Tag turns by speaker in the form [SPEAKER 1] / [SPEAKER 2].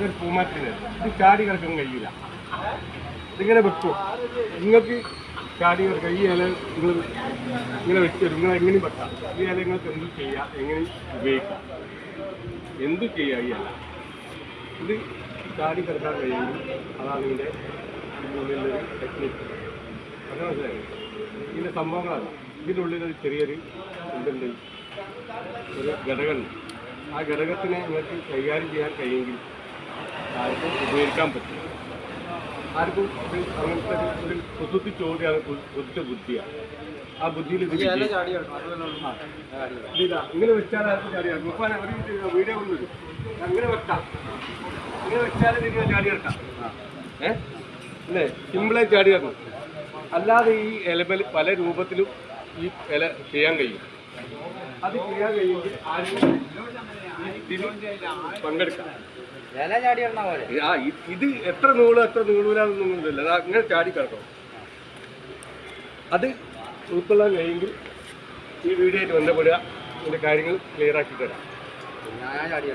[SPEAKER 1] ഇതൊരു പൂമാറ്റിന് ഇത് ചാടി കിടക്കാൻ കഴിയില്ല. ഇതിങ്ങനെ വെക്കും. നിങ്ങൾക്ക് ചാടി കിടക്കാം ഈ ഇല നിങ്ങൾ ഇങ്ങനെ വെച്ചു നിങ്ങൾ എങ്ങനെയും വെക്കാം? ഈ ഇല നിങ്ങൾക്ക് എന്ത് ചെയ്യാം? എങ്ങനെ ഉപയോഗിക്കാം? എന്ത് ചെയ്യാം ഈ ഇല? ഇത് ചാടി കിടക്കാൻ കഴിയുന്നു അതാണ് ഇതിന്റെ ഉള്ളിലൊരു ടെക്നിക്ക് അങ്ങനെ മനസ്സിലായി? ഇതിന്റെ സംഭവങ്ങളാണ്. ഇതിന്റെ ഉള്ളിൽ ഒരു ചെറിയൊരു എന്തുണ്ട്? ഒരു ഘടകമുണ്ട്. ആ ഘടകത്തിനെ നിങ്ങൾക്ക് കൈകാര്യം ചെയ്യാൻ കഴിയുമെങ്കിൽ ആർക്കും ഉപയോഗിക്കാൻ പറ്റും ആർക്കും അങ്ങനത്തെ ഒരു- കുസൃതി ചോദ്യമാണ് ബുദ്ധിയാണ് ആ ബുദ്ധിയിൽ ഇങ്ങനെ വെച്ചാൽ ആർക്കും ചാടിയാണ് മുപ്പാൻ ഒരു ഇത് വീഡിയോ കൊണ്ടുവരും അങ്ങനെ വെക്കാം. ഇങ്ങനെ വെച്ചാൽ ഇതിനെ ചാടി കിടക്കാം. ഏ? അല്ലേ? സിമ്പിളായി ചാടി കിടക്കും. അല്ലാതെ ഈ ഇലമൽ പല രൂപത്തിലും ഈ ഇല ചെയ്യാൻ കഴിയും. അത് ചെയ്യാൻ കഴിയുമെങ്കിൽ ആരും പങ്കെടുക്കാം. ആ ഇത് എത്ര നൂൾ എത്ര നൂളൂരാന്നൊന്നുമില്ല അത് അങ്ങനെ ചാടി കിടക്കണം. അത് ഉൾക്കൊള്ളാൻ കഴിയുമെങ്കിൽ ഈ വീഡിയോ ആയിട്ട് ബന്ധപ്പെടുക. ഇതിന്റെ കാര്യങ്ങൾ ക്ലിയർ ആക്കി തരാം.
[SPEAKER 2] ഞാൻ ചാടി